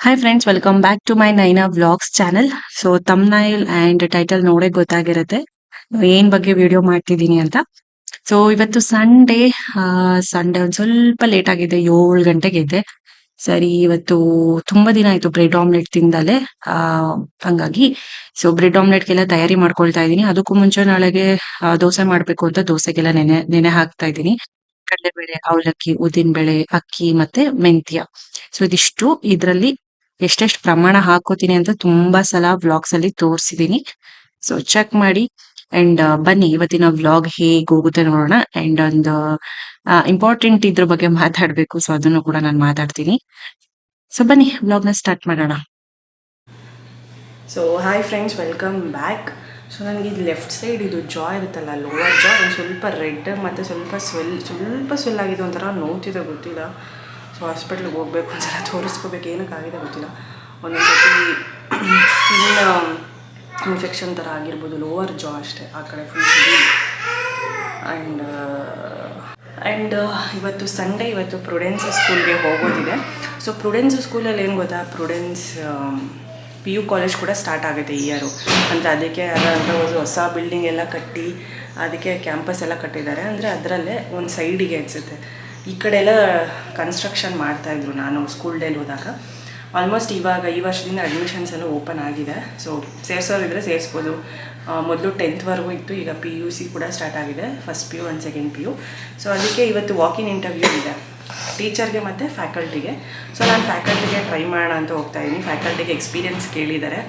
Hi friends welcome back to my Naina vlogs channel so thumbnail and title ನೋಡೇ ಗೊತ್ತಾಗಿರುತ್ತೆ. ಏನ್ ಬಗ್ಗೆ video ಮಾಡ್ತಿದ್ದೀನಿ ಅಂತ. ಸೊ ಇವತ್ತು ಸಂಡೇ ಸಂಡೇ ಒಂದ್ ಸ್ವಲ್ಪ ಲೇಟ್ ಆಗಿದೆ, ಏಳು ಗಂಟೆಗೆ ಇದೆ. ಸರಿ, ಇವತ್ತು ತುಂಬಾ ದಿನ ಆಯ್ತು ಬ್ರೆಡ್ ಆಮ್ಲೆಟ್ ತಿಂದಲೇ. ಹಂಗಾಗಿ ಸೊ ಬ್ರೆಡ್ ಆಮ್ಲೆಟ್ಗೆಲ್ಲ ತಯಾರಿ ಮಾಡ್ಕೊಳ್ತಾ ಇದ್ದೀನಿ. ಅದಕ್ಕೂ ಮುಂಚೆ ನಾಳೆಗೆ ದೋಸೆ ಮಾಡ್ಬೇಕು ಅಂತ ದೋಸೆಗೆಲ್ಲ ನೆನೆ ನೆನೆ ಹಾಕ್ತಾ ಇದ್ದೀನಿ. ಕಡಲೆಬೇಳೆ ಅವಲಕ್ಕಿ ಉದ್ದಿನಬೇಳೆ ಅಕ್ಕಿ ಮತ್ತೆ ಮೆಂತ್ಯ. ಸೊ ಇದಿಷ್ಟು. ಇದ್ರಲ್ಲಿ ಎಷ್ಟೆಷ್ಟು ಪ್ರಮಾಣ ಹಾಕೋತೀನಿ ಅಂತ ತುಂಬಾ ಸಲ ವ್ಲಾಗ್ಸ್ ಅಲ್ಲಿ ತೋರಿಸಿದೀನಿ. ಸೊ ಚೆಕ್ ಮಾಡಿ. ಅಂಡ್ ಬನ್ನಿ. ಇವತ್ತಿನ ವ್ಲಾಗ್ ಹೇಗ್ ಹೋಗುತ್ತೆ ನೋಡೋಣ. ಅಂಡ್ ಒಂದು ಇಂಪಾರ್ಟೆಂಟ್ ಇದ್ರ ಬಗ್ಗೆ ಮಾತಾಡ್ಬೇಕು. ಸೊ ಅದನ್ನು ಕೂಡ ನಾನು ಮಾತಾಡ್ತೀನಿ. ಸೊ ಬನ್ನಿ. ವ್ಲಾಗ್ನ ಸ್ಟಾರ್ಟ್ ಮಾಡೋಣ. So hi friends welcome back so ನನಗೆ ಇದು ಲೆಫ್ಟ್ ಸೈಡ್ ಇದು ಜಾ ಇರುತ್ತಲ್ಲ ಲೋವರ್ ಜಾ ಒಂದು ಸ್ವಲ್ಪ ರೆಡ್ ಮತ್ತು ಸ್ವಲ್ಪ ಸ್ವೆಲ್ ಸ್ವಲ್ಪ ಸ್ವೆಲ್ ಆಗಿದೆ ಒಂಥರ ನೋವ್ತಿದೆ ಗೊತ್ತಿಲ್ಲ. ಸೊ ಹಾಸ್ಪಿಟ್ಲಿಗೆ ಹೋಗ್ಬೇಕು ಒಂದ್ಸಲ ತೋರಿಸ್ಕೋಬೇಕು ಏನಕ್ಕಾಗಿದೆ ಗೊತ್ತಿಲ್ಲ. ಒಂದೊಂದು ಸರ್ತಿ ಸ್ಕಿನ್ ಇನ್ಫೆಕ್ಷನ್ ಥರ ಆಗಿರ್ಬೋದು ಲೋವರ್ ಜಾ ಅಷ್ಟೇ, ಆ ಕಡೆ ಫುಲ್ ಆ್ಯಂಡ್ ಆ್ಯಂಡ್ ಇವತ್ತು ಸಂಡೇ ಇವತ್ತು ಪ್ರುಡೆನ್ಸ್ ಸ್ಕೂಲ್ಗೆ ಹೋಗೋದಿದೆ. ಸೊ ಪ್ರುಡೆನ್ಸ್ ಸ್ಕೂಲಲ್ಲಿ ಏನು ಗೊತ್ತಾ? ಪ್ರುಡೆನ್ಸ್ ಪಿ ಯು ಕಾಲೇಜ್ ಕೂಡ ಸ್ಟಾರ್ಟ್ ಆಗುತ್ತೆ ಈ ಇಯರು ಅಂದರೆ ಅದಕ್ಕೆ ಅದಂತ ಒಂದು ಹೊಸ ಬಿಲ್ಡಿಂಗ್ ಎಲ್ಲ ಕಟ್ಟಿ, ಅದಕ್ಕೆ ಕ್ಯಾಂಪಸ್ ಎಲ್ಲ ಕಟ್ಟಿದ್ದಾರೆ. ಅಂದರೆ ಅದರಲ್ಲೇ ಒಂದು ಸೈಡಿಗೆ ಅನಿಸುತ್ತೆ. ಈ ಕಡೆ ಎಲ್ಲ ಕನ್ಸ್ಟ್ರಕ್ಷನ್ ಮಾಡ್ತಾಯಿದ್ರು ನಾನು ಸ್ಕೂಲ್ ಡೇಲಿ ಹೋದಾಗ. ಆಲ್ಮೋಸ್ಟ್ ಇವಾಗ ಈ ವರ್ಷದಿಂದ ಅಡ್ಮಿಷನ್ಸ್ ಎಲ್ಲ ಓಪನ್ ಆಗಿದೆ. ಸೊ ಸೇರಿಸೋರಿದ್ರೆ ಸೇರಿಸ್ಬೋದು. ಮೊದಲು ಟೆಂತ್ವರೆಗೂ ಇತ್ತು, ಈಗ ಪಿ ಯು ಸಿ ಕೂಡ ಸ್ಟಾರ್ಟ್ ಆಗಿದೆ. First P U and second P U so ಅದಕ್ಕೆ ಇವತ್ತು ವಾಕಿನ್ ಇಂಟರ್ವ್ಯೂ ಇದೆ. ಟೀಚರ್ಗೆ ಮತ್ತು ಫ್ಯಾಕಲ್ಟಿಗೆ. ಸೊ ನಾನು ಫ್ಯಾಕಲ್ಟಿಗೆ ಟ್ರೈ ಮಾಡೋಣ ಅಂತ ಹೋಗ್ತಾ ಇದ್ದೀನಿ ಫ್ಯಾಕಲ್ಟಿಗೆ ಎಕ್ಸ್ಪೀರಿಯೆನ್ಸ್ ಕೇಳಿದ್ದಾರೆ.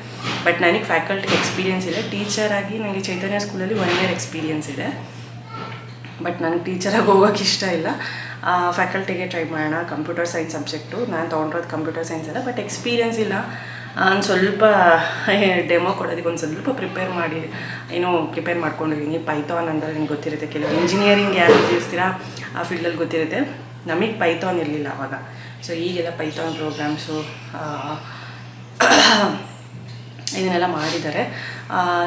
ಬಟ್ ನನಗೆ ಫ್ಯಾಕಲ್ಟಿಗೆ ಎಕ್ಸ್ಪೀರಿಯನ್ಸ್ ಇಲ್ಲ. ಟೀಚರಾಗಿ ನನಗೆ ಚೈತನ್ಯ ಸ್ಕೂಲಲ್ಲಿ ಒನ್ ಇಯರ್ ಎಕ್ಸ್ಪೀರಿಯೆನ್ಸ್ ಇದೆ. ಬಟ್ ನನಗೆ ಟೀಚರಾಗಿ ಹೋಗೋಕೆ ಇಷ್ಟ ಇಲ್ಲ. ಫ್ಯಾಕಲ್ಟಿಗೆ ಟ್ರೈ ಮಾಡೋಣ. ಕಂಪ್ಯೂಟರ್ ಸೈನ್ಸ್ ಸಬ್ಜೆಕ್ಟು ನಾನು ತೊಗೊಂಡಿರೋದು ಕಂಪ್ಯೂಟರ್ ಸೈನ್ಸ್ ಅಲ್ಲ. ಬಟ್ ಎಕ್ಸ್ಪೀರಿಯೆನ್ಸ್ ಇಲ್ಲ. ನಾನು ಸ್ವಲ್ಪ ಡೆಮೋ ಕೊಡೋದಕ್ಕೆ ಒಂದು ಸ್ವಲ್ಪ ಪ್ರಿಪೇರ್ ಮಾಡಿ. ಏನೋ ಪ್ರಿಪೇರ್ ಮಾಡ್ಕೊಂಡಿದ್ದೀನಿ ಪೈಥಾನ್ ಅಂದರೆ ನಿಮ್ಗೆ ಗೊತ್ತಿರುತ್ತೆ. ಕೆಲವು ಇಂಜಿನಿಯರಿಂಗ್ ಯಾರು ಉಪಯೋಗಿಸ್ತೀರಾ ಆ ಫೀಲ್ಡಲ್ಲಿ ಗೊತ್ತಿರುತ್ತೆ. ನಮಗೆ ಪೈಥಾನ್ ಇರಲಿಲ್ಲ ಅವಾಗ. ಸೊ ಈಗೆಲ್ಲ ಪೈಥಾನ್ ಪ್ರೋಗ್ರಾಮ್ಸು ಇದನ್ನೆಲ್ಲ ಮಾಡಿದ್ದಾರೆ.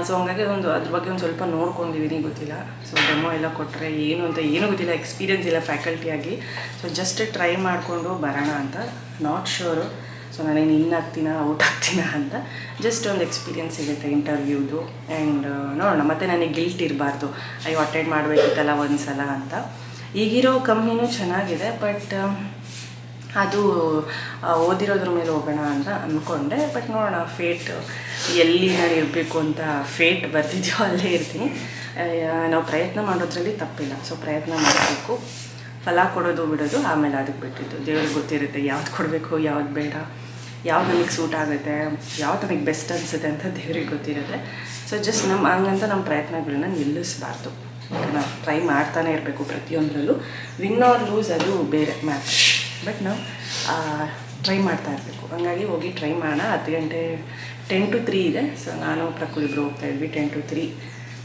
ಸೊ ಹಂಗಾಗಿ ಒಂದು ಅದ್ರ ಬಗ್ಗೆ ಒಂದು ಸ್ವಲ್ಪ ನೋಡ್ಕೊಂಡಿದ್ದೀನಿ ಗೊತ್ತಿಲ್ಲ. ಸೊ ಡೆಮೋ ಎಲ್ಲ ಕೊಟ್ಟರೆ ಏನು ಅಂತ ಏನೂ ಗೊತ್ತಿಲ್ಲ ಎಕ್ಸ್ಪೀರಿಯೆನ್ಸ್ ಇಲ್ಲ ಫ್ಯಾಕಲ್ಟಿಯಾಗಿ ಸೊ ಜಸ್ಟ್ ಟ್ರೈ ಮಾಡಿಕೊಂಡು ಬರೋಣ ಅಂತ. ನಾಟ್ ಶ್ಯೂರು ಸೊ ನಾನೇನು ಇನ್ ಆಗ್ತೀನಾ, ಔಟ್ ಆಗ್ತೀನ ಅಂತ. ಜಸ್ಟ್ ಒಂದು ಎಕ್ಸ್ಪೀರಿಯೆನ್ಸ್ ಸಿಗುತ್ತೆ ಇಂಟರ್ವ್ಯೂದು ಆ್ಯಂಡ್ ನೋಡೋಣ. ಮತ್ತು ನನಗೆ ಗಿಲ್ಟ್ ಇರಬಾರ್ದು. ಅಯ್ಯೋ ಅಟೆಂಡ್ ಮಾಡಬೇಕಿತ್ತಲ್ಲ ಒಂದು ಸಲ ಅಂತ. ಈಗಿರೋ ಕಂಪ್ನಿನೂ ಚೆನ್ನಾಗಿದೆ ಬಟ್ ಅದು ಓದಿರೋದ್ರ ಮೇಲೆ ಹೋಗೋಣ ಅಂತ ಅಂದ್ಕೊಂಡೆ ಬಟ್ ನೋಡೋಣ ಫೇಟ್ ಎಲ್ಲಿ ನಾನು ಇರಬೇಕು ಅಂತ ಫೇಟ್ ಬರ್ತಿದ್ಯೋ ಅಲ್ಲೇ ಇರ್ತೀನಿ. ನಾವು ಪ್ರಯತ್ನ ಮಾಡೋದ್ರಲ್ಲಿ ತಪ್ಪಿಲ್ಲ. ಸೊ ಪ್ರಯತ್ನ ಮಾಡಬೇಕು. ಫಲ ಕೊಡೋದು ಬಿಡೋದು, ಆಮೇಲೆ ಅದಕ್ಕೆ ಬಿಟ್ಟಿದ್ದು. ದೇವ್ರಿಗೆ ಗೊತ್ತಿರುತ್ತೆ ಯಾವ್ದು ಕೊಡಬೇಕು, ಯಾವ್ದು ಬೇಡ, ಯಾವ್ದು ನಮಗೆ ಸೂಟ್ ಆಗುತ್ತೆ, ಯಾವ್ದು ನಮಗೆ ಬೆಸ್ಟ್ ಅನಿಸುತ್ತೆ ಅಂತ ದೇವ್ರಿಗೆ ಗೊತ್ತಿರುತ್ತೆ. ಸೊ ಜಸ್ಟ್ ನಮ್ಮ ಹಂಗಂತ ನಮ್ಮ ಪ್ರಯತ್ನಗಳನ್ನ ನಿಲ್ಲಿಸಬಾರ್ದು. ನಾವು ಟ್ರೈ ಮಾಡ್ತಾನೆ ಇರಬೇಕು ಪ್ರತಿಯೊಂದರಲ್ಲೂ. ವಿನ್ ಆರ್ ಲೂಸ್ ಅದು ಬೇರೆ ಮ್ಯಾಚ್ ಬಟ್ ನಾವು ಟ್ರೈ ಮಾಡ್ತಾ ಇರಬೇಕು. ಹಂಗಾಗಿ ಹೋಗಿ ಟ್ರೈ ಮಾಡೋಣ. ಹತ್ತು ಗಂಟೆ ಟೆನ್ ಟು ತ್ರೀ ಇದೆ. ಸೊ ನಾನು ಪ್ರಕೃತಿ ಇಬ್ಬರು ಹೋಗ್ತಾ ಇದ್ವಿ ಟೆನ್ ಟು ತ್ರೀ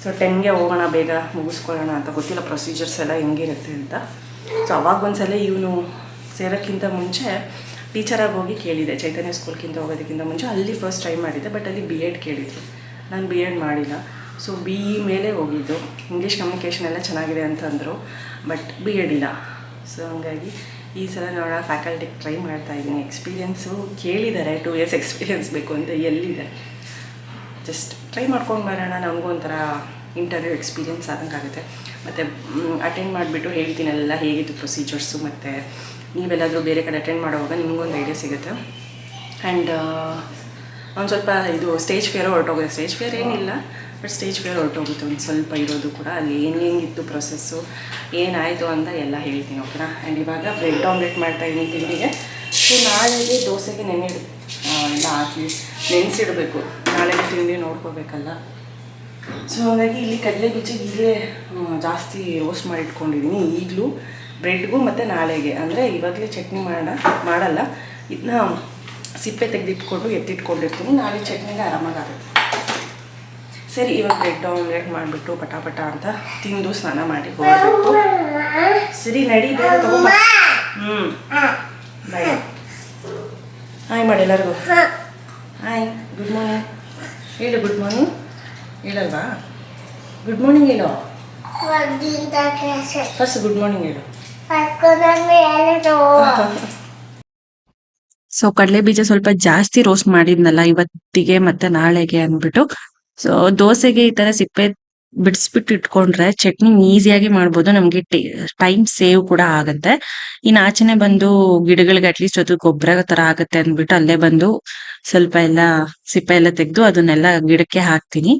ಸೊ ಟೆನ್ಗೆ ಹೋಗೋಣ, ಬೇಗ ಮುಗಿಸ್ಕೊಳ್ಳೋಣ ಅಂತ. ಗೊತ್ತಿಲ್ಲ ಪ್ರೊಸೀಜರ್ಸ್ ಎಲ್ಲ ಹೆಂಗಿರುತ್ತೆ ಅಂತ. ಸೊ ಅವಾಗ ಒಂದ್ಸಲ ಇವನು ಸೇರೋಕ್ಕಿಂತ ಮುಂಚೆ ಟೀಚರಾಗಿ ಹೋಗಿ ಕೇಳಿದೆ. ಚೈತನ್ಯ ಸ್ಕೂಲ್ಗಿಂತ ಹೋಗೋದಕ್ಕಿಂತ ಮುಂಚೆ. ಅಲ್ಲಿ ಫಸ್ಟ್ ಟ್ರೈ ಮಾಡಿದ್ದೆ ಬಟ್ ಅಲ್ಲಿ ಬಿ ಎಡ್ ಕೇಳಿದ್ರು. ನಾನು ಬಿ ಎಡ್ ಮಾಡಿಲ್ಲ. ಸೊ ಬಿ ಇ ಮೇಲೆ ಹೋಗಿದ್ದು. ಇಂಗ್ಲೀಷ್ ಕಮ್ಯುನಿಕೇಷನ್ ಎಲ್ಲ ಚೆನ್ನಾಗಿದೆ ಅಂತಂದರು ಬಟ್ ಬಿ ಎಡ್ ಇಲ್ಲ. ಸೊ ಹಂಗಾಗಿ ಈ ಸಲ ನೋಡೋ ಫ್ಯಾಕಲ್ಟಿಗೆ ಟ್ರೈ ಮಾಡ್ತಾ ಇದ್ದೀನಿ. ಎಕ್ಸ್ಪೀರಿಯೆನ್ಸು ಕೇಳಿದ್ದಾರೆ. ಟೂ ಇಯರ್ಸ್ ಎಕ್ಸ್ಪೀರಿಯೆನ್ಸ್ ಬೇಕು ಅಂತ ಎಲ್ಲಿದೆ. ಜಸ್ಟ್ ಟ್ರೈ ಮಾಡ್ಕೊಂಡು ಬರೋಣ. ನಮಗೂ ಒಂಥರ ಇಂಟರ್ವ್ಯೂ ಎಕ್ಸ್ಪೀರಿಯೆನ್ಸ್ ಆದಂಗಾಗುತ್ತೆ. ಮತ್ತು ಅಟೆಂಡ್ ಮಾಡಿಬಿಟ್ಟು ಹೇಳ್ತೀನಲ್ಲ ಹೇಗಿತ್ತು ಪ್ರೊಸೀಜರ್ಸು ಮತ್ತು ನೀವೆಲ್ಲಾದರೂ ಬೇರೆ ಕಡೆ ಅಟೆಂಡ್ ಮಾಡುವಾಗ ನಿಮಗೊಂದು ಐಡಿಯಾ ಸಿಗುತ್ತೆ. ಆ್ಯಂಡ್ ಒಂದು ಸ್ವಲ್ಪ ಇದು ಸ್ಟೇಜ್ ಫೇರ್ ಹೊರಟೋಗುತ್ತೆ ಸ್ಟೇಜ್ ಫೇರ್ ಏನಿಲ್ಲ. ಬಟ್ ಸ್ಟೇಜ್ ಫೇರ್ ಹೊರಟೋಗುತ್ತೆ ಒಂದು ಸ್ವಲ್ಪ ಇರೋದು ಕೂಡ ಅಲ್ಲಿ ಏನು ಹೆಂಗಿತ್ತು ಪ್ರೊಸೆಸ್ಸು ಏನಾಯಿತು ಅಂತ ಎಲ್ಲ ಹೇಳ್ತೀನಿ ಓಕೆನಾ ಆ್ಯಂಡ್ ಇವಾಗ ಬ್ರೆಡ್ ಆಮ್ಲೆಟ್ ಮಾಡ್ತಾಯಿದ್ದೀನಿ ತಿಂಡಿಗೆ. ಸೊ ನಾಳೆಗೆ ದೋಸೆಗೆ ನೆನೆ ಎಲ್ಲ ಹಾಕಿ ನೆನೆಸಿಡಬೇಕು. ನಾಳೆಗೆ ತಿಂಡಿ ನೋಡ್ಕೋಬೇಕಲ್ಲ. ಸೊ ಹಾಗಾಗಿ ಇಲ್ಲಿ ಕಡಲೆ ಬೀಜಿಗೆ ಇಲ್ಲೇ ಜಾಸ್ತಿ ರೋಸ್ಟ್ ಮಾಡಿ ಇಟ್ಕೊಂಡಿದ್ದೀನಿ ಈಗಲೂ ಬ್ರೆಡ್ಗೂ ಮತ್ತು ನಾಳೆಗೆ. ಅಂದರೆ ಇವಾಗಲೇ ಚಟ್ನಿ ಮಾಡೋಣ ಮಾಡಲ್ಲ. ಇದನ್ನ ಸಿಪ್ಪೆ ತೆಗೆದಿಟ್ಕೊಂಡು ಎತ್ತಿಟ್ಕೊಂಡಿರ್ತೀನಿ. ನಾಳೆ ಚಟ್ನಿಗೆ ಆರಾಮಾಗಿ ಆಗುತ್ತೆ. ಸರಿ, ಇವಾಗ ಬ್ರೆಡ್ ಆಮ್ಲೆಟ್ ಮಾಡಿಬಿಟ್ಟು ಪಟಾಪಟ ಅಂತ ತಿಂದು ಸ್ನಾನ ಮಾಡಿ ಹೋಗಬೇಕು. ಸರಿ, ನಡಿ, ಬೇಗ ತಗೊಂಬ. ಹ್ಞೂ ಬಾಯ್. ಹಾಯ್ ಮಾಡಿ ಎಲ್ಲರಿಗೂ ಹಾಯ್ ಗುಡ್ ಮಾರ್ನಿಂಗ್ ಹೇಳು ಗುಡ್ ಮಾರ್ನಿಂಗ್ ಹೇಳಲ್ವಾ? ಗುಡ್ ಮಾರ್ನಿಂಗ್ ಹೇಳು. ಫಸ್ಟ್ ಗುಡ್ ಮಾರ್ನಿಂಗ್ ಹೇಳು. ಸೊ ಕಡಲೆ ಬೀಜ ಸ್ವಲ್ಪ ಜಾಸ್ತಿ ರೋಸ್ಟ್ ಮಾಡಿದ್ನಲ್ಲ ಇವತ್ತಿಗೆ ಮತ್ತೆ ನಾಳೆಗೆ ಅಂದ್ಬಿಟ್ಟು ಸೊ ದೋಸೆಗೆ ಈ ತರ ಸಿಪ್ಪೆ ಬಿಡಿಸ್ಬಿಟ್ಟು ಇಟ್ಕೊಂಡ್ರೆ ಚಟ್ನಿ ಈಸಿಯಾಗಿ ಮಾಡ್ಬೋದು. ನಮ್ಗೆ ಟೈಮ್ ಸೇವ್ ಕೂಡ ಆಗತ್ತೆ. ಇನ್ ಆಚೆನೆ ಬಂದು ಗಿಡಗಳಿಗೆ ಅಟ್ಲೀಸ್ಟ್ ಅದು ಗೊಬ್ಬರ ತರ ಆಗತ್ತೆ ಅಂದ್ಬಿಟ್ಟು ಅಲ್ಲೇ ಬಂದು ಸ್ವಲ್ಪ ಎಲ್ಲ ಸಿಪ್ಪೆ ಎಲ್ಲ ತೆಗೆದು ಅದನ್ನೆಲ್ಲ ಗಿಡಕ್ಕೆ ಹಾಕ್ತೀನಿ.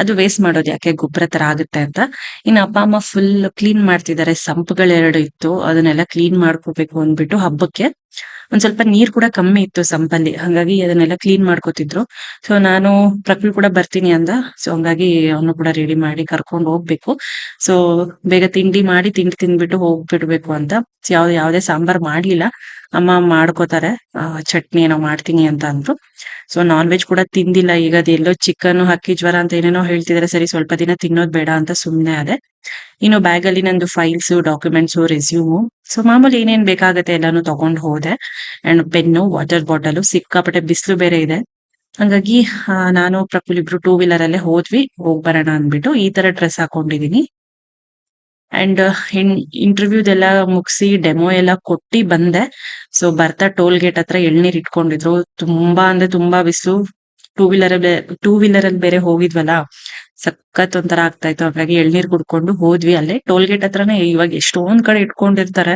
ಅದು ವೇಸ್ಟ್ ಮಾಡೋದು ಯಾಕೆ ಗೊಬ್ಬರ ತರ ಆಗುತ್ತೆ ಅಂತ. ಇನ್ನು ಅಪ್ಪ ಅಮ್ಮ ಫುಲ್ ಕ್ಲೀನ್ ಮಾಡ್ತಿದ್ದಾರೆ. ಸಂಪ್ಗಳೆರಡು ಇತ್ತು. ಅದನ್ನೆಲ್ಲ ಕ್ಲೀನ್ ಮಾಡ್ಕೋಬೇಕು ಅಂದ್ಬಿಟ್ಟು ಹಬ್ಬಕ್ಕೆ. ಒಂದ್ ಸ್ವಲ್ಪ ನೀರ್ ಕೂಡ ಕಮ್ಮಿ ಇತ್ತು ಸಂಪಲ್ಲಿ, ಹಂಗಾಗಿ ಅದನ್ನೆಲ್ಲ ಕ್ಲೀನ್ ಮಾಡ್ಕೋತಿದ್ರು. ಸೊ ನಾನು ಪ್ರಕೃತಿ ಕೂಡ ಬರ್ತೀನಿ ಅಂದ. ಸೊ ಹಂಗಾಗಿ ಅವನು ಕೂಡ ರೆಡಿ ಮಾಡಿ ಕರ್ಕೊಂಡು ಹೋಗ್ಬೇಕು. ಸೊ ಬೇಗ ತಿಂಡಿ ಮಾಡಿ ತಿಂಡಿ ತಿಂದ್ಬಿಟ್ಟು ಹೋಗ್ಬಿಡ್ಬೇಕು ಅಂತ. ಯಾವ್ದು ಯಾವ್ದೇ ಸಾಂಬಾರ್ ಮಾಡ್ಲಿಲ್ಲ. ಅಮ್ಮ ಮಾಡ್ಕೋತಾರೆ ಚಟ್ನಿ ಏನೋ ಮಾಡ್ತೀನಿ ಅಂತ ಅಂದ್ರು. ಸೊ ನಾನ್ ವೆಜ್ ಕೂಡ ತಿಂದಿಲ್ಲ. ಈಗ ಅದೆಲ್ಲೋ ಚಿಕನ್ ಹಕ್ಕಿ ಜ್ವರ ಅಂತ ಏನೇನೋ ಹೇಳ್ತಿದಾರೆ, ಸರಿ ಸ್ವಲ್ಪ ದಿನ ತಿನ್ನೋದ್ ಬೇಡ ಅಂತ ಸುಮ್ನೆ ಅದೇ ಇನ್ನು ಬ್ಯಾಗ್ ಅಲ್ಲಿ ನಂದು ಫೈಲ್ಸ್ ಡಾಕ್ಯುಮೆಂಟ್ಸ್ ರೆಸ್ಯೂಮ್ ಸೊ ಮಾಮೂಲಿ ಏನೇನ್ ಬೇಕಾಗತ್ತೆ ಎಲ್ಲಾನು ತಗೊಂಡ್ ಹೋದೆ. ಅಂಡ್ ಪೆನ್ನು ವಾಟರ್ ಬಾಟಲ್ ಸಿಕ್ಕಾಪಟ್ಟೆ ಬಿಸಿಲು ಬೇರೆ ಇದೆ. ಹಂಗಾಗಿ ನಾನು ಪ್ರಫುಲ್ ಇಬ್ರು ಟೂ ವೀಲರ್ ಅಲ್ಲೇ ಹೋದ್ವಿ, ಹೋಗ್ ಬರೋಣ ಅಂದ್ಬಿಟ್ಟು ಈ ತರ ಡ್ರೆಸ್ ಹಾಕೊಂಡಿದೀನಿ. ಅಂಡ್ ಇಂಟರ್ವ್ಯೂದೆಲ್ಲ ಮುಗಿಸಿ ಡೆಮೋ ಎಲ್ಲ ಕೊಟ್ಟಿ ಬಂದೆ. ಸೊ ಬರ್ತಾ ಟೋಲ್ ಗೇಟ್ ಹತ್ರ ಎಳ್ನೀರ್ ಇಟ್ಕೊಂಡಿದ್ರು. ತುಂಬಾ ಅಂದ್ರೆ ತುಂಬಾ ಬಿಸಿಲು. ಟೂ ವೀಲರ್ ಟೂ ವೀಲರ್ ಅಲ್ಲಿ ಬೇರೆ ಹೋಗಿದ್ವಲ್ಲ. ಸಖತ್ ಒಂಥರ ಆಗ್ತಾ ಇತ್ತು. ಹಾಗಾಗಿ ಎಳ್ನೀರ್ ಕುಡ್ಕೊಂಡು ಹೋದ್ವಿ ಅಲ್ಲೇ. ಟೋಲ್ ಗೇಟ್ ಹತ್ರನೇ ಇವಾಗ ಎಷ್ಟೊಂದ್ ಕಡೆ ಇಟ್ಕೊಂಡಿರ್ತಾರೆ.